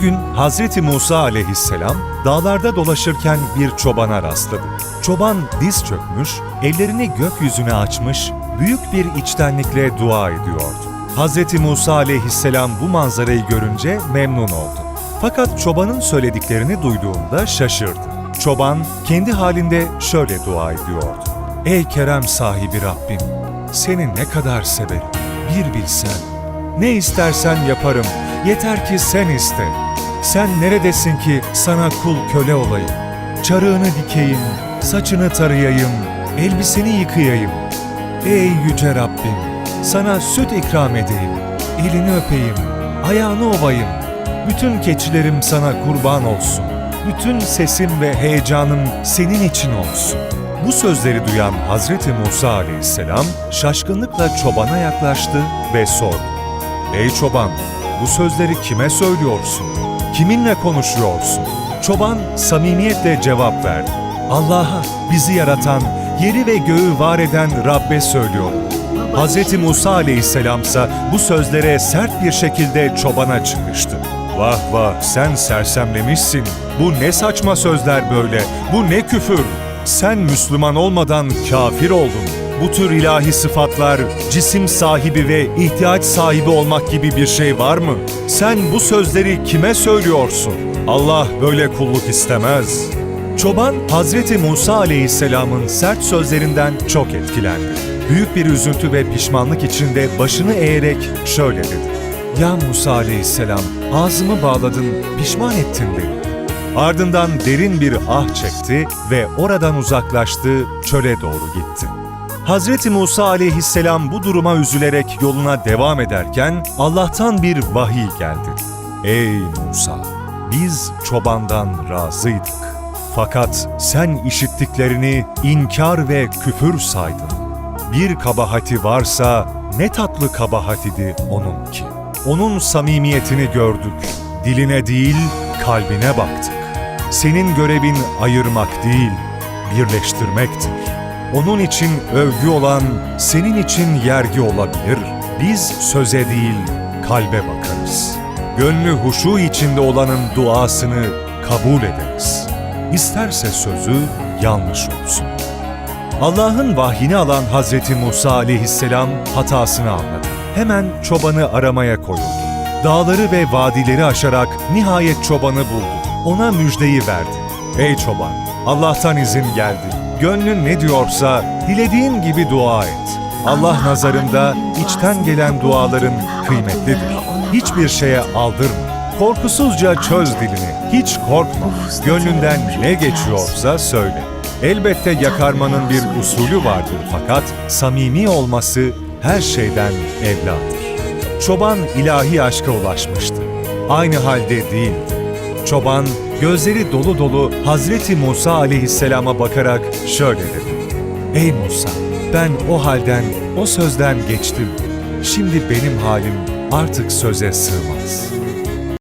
gün Hazreti Musa aleyhisselam dağlarda dolaşırken bir çobana rastladı. Çoban diz çökmüş, ellerini gökyüzüne açmış, büyük bir içtenlikle dua ediyordu. Hazreti Musa aleyhisselam bu manzarayı görünce memnun oldu. Fakat çobanın söylediklerini duyduğunda şaşırdı. Çoban kendi halinde şöyle dua ediyordu. Ey kerem sahibi Rabbim, seni ne kadar severim, bir bilsen. Ne istersen yaparım, yeter ki sen iste. Sen neredesin ki sana kul köle olayım? Çarığını dikeyim, saçını tarayayım, elbiseni yıkayayım. Ey yüce Rabbim, sana süt ikram edeyim, elini öpeyim, ayağını ovayım. Bütün keçilerim sana kurban olsun. Bütün sesim ve heyecanım senin için olsun. Bu sözleri duyan Hazreti Musa aleyhisselam şaşkınlıkla çobana yaklaştı ve sordu. Ey çoban, bu sözleri kime söylüyorsun? Kiminle konuşuyorsun? Çoban samimiyetle cevap verdi. Allah'a, bizi yaratan, yeri ve göğü var eden Rabbe söylüyorum. Hz. Musa aleyhisselamsa bu sözlere sert bir şekilde çobana çıkıştı. Vah vah sen sersemlemişsin. Bu ne saçma sözler böyle, bu ne küfür. Sen Müslüman olmadan kafir oldun. Bu tür ilahi sıfatlar, cisim sahibi ve ihtiyaç sahibi olmak gibi bir şey var mı? Sen bu sözleri kime söylüyorsun? Allah böyle kulluk istemez. Çoban, Hazreti Musa aleyhisselamın sert sözlerinden çok etkilendi. Büyük bir üzüntü ve pişmanlık içinde başını eğerek şöyle dedi. Ya Musa aleyhisselam, ağzımı bağladın, pişman ettin beni. Ardından derin bir ah çekti ve oradan uzaklaştı, çöle doğru gitti. Hazreti Musa aleyhisselam bu duruma üzülerek yoluna devam ederken Allah'tan bir vahiy geldi. Ey Musa! Biz çobandan razıydık. Fakat sen işittiklerini inkar ve küfür saydın. Bir kabahati varsa ne tatlı kabahatidir onunki. Onun samimiyetini gördük. Diline değil, kalbine baktık. Senin görevin ayırmak değil, birleştirmektir. Onun için övgü olan senin için yergi olabilir. Biz söze değil, kalbe bakarız. Gönlü huşu içinde olanın duasını kabul ederiz. İsterse sözü yanlış olsun. Allah'ın vahyini alan Hazreti Musa aleyhisselam hatasını anladı. Hemen çobanı aramaya koyuldu. Dağları ve vadileri aşarak nihayet çobanı buldu. Ona müjdeyi verdi. Ey çoban, Allah'tan izin geldi. Gönlün ne diyorsa dilediğin gibi dua et. Allah nazarında içten gelen duaların kıymetlidir. Hiçbir şeye aldırma. Korkusuzca çöz dilini. Hiç korkma. Gönlünden ne geçiyorsa söyle. Elbette yakarmanın bir usulü vardır fakat samimi olması her şeyden evladır. Çoban ilahi aşka ulaşmıştı. Aynı halde değildi. Çoban gözleri dolu dolu Hazreti Musa aleyhisselama bakarak şöyle dedi. Ey Musa ben o halden, o sözden geçtim. Şimdi benim halim artık söze sığmaz.''